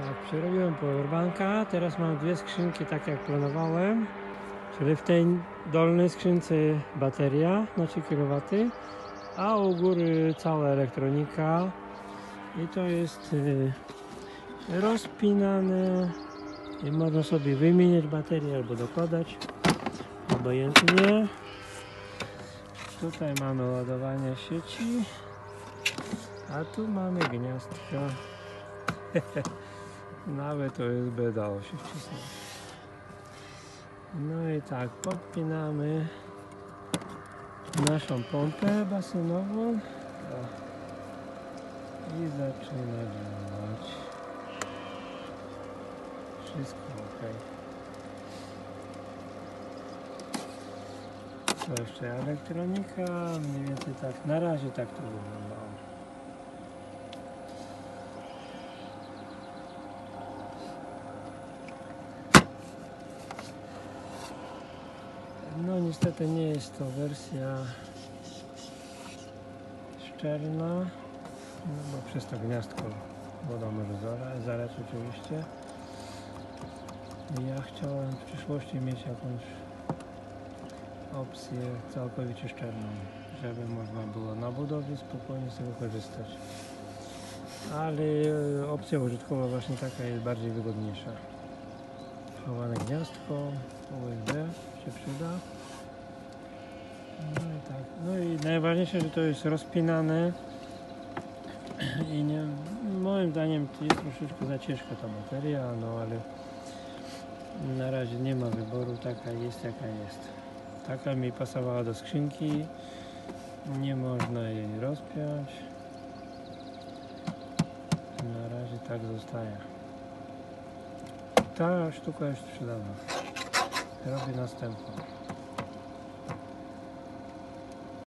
Tak, przerobiłem powerbanka. Teraz mam dwie skrzynki tak jak planowałem. Czyli w tej dolnej skrzynce bateria na 3 kW, a u góry cała elektronika. I to jest y, rozpinane i można sobie wymieniać baterię albo dokładać. Obojętnie. Tutaj mamy ładowanie sieci, a tu mamy gniazdko. Nawet USB dało się wcisnąć. No i tak, podpinamy naszą pompę basenową O. i zaczyna działać. Wszystko ok. To jeszcze elektronika, mniej więcej tak, na razie tak to wyglądało. No niestety nie jest to wersja szczelna, no bo przez to gniazdko woda może zalać oczywiście. Ja chciałem w przyszłości mieć jakąś opcję całkowicie szczelną, żeby można było na budowie spokojnie z tego korzystać. Ale e, opcja użytkowa właśnie taka jest bardziej wygodniejsza. Chowane gniazdko, USB się przyda. No i tak. No i najważniejsze, że to jest rozpinane i nie, moim zdaniem jest troszeczkę za ciężka ta bateria, no ale na razie nie ma wyboru, taka jest jaka jest. Taka mi pasowała do skrzynki, nie można jej rozpiąć. Na razie tak zostaje. Ta sztuka jest przydatna. Robię następną.